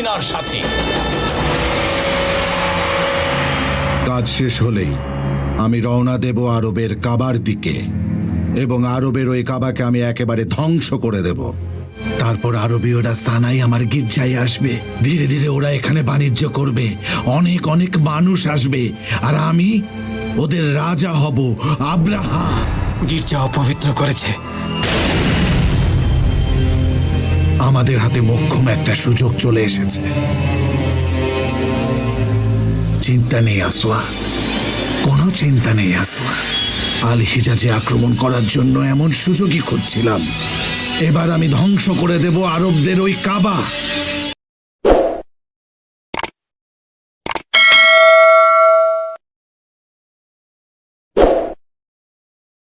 মদিনার সাথে। কাজ শেষ হলেই আমি রওনা দেব আরবের কাবার দিকে এবং আরবের ওই কাবাকে আমি একেবারে ধ্বংস করে দেব। তারপর আরবীয়রা সানাই আমার গির্জায় আসবে। ধীরে ধীরে ওরা এখানে বাণিজ্য করবে। অনেক অনেক মানুষ আসবে। আর আমি ওদের রাজা হব আব্রাহা গির্জা অপবিত্র করেছে। আমাদের হাতে মক্ষম একটা সুযোগ চলে এসেছে। চিন্তা নেই আসোয়াদ কোনো চিন্তা নেই আসোয়াদ আল হিজাজে আক্রমণ করার জন্য এমন সুযোগই খুঁজছিলাম। এবার আমি ধ্বংস করে দেব আরবদের ওই কাবা।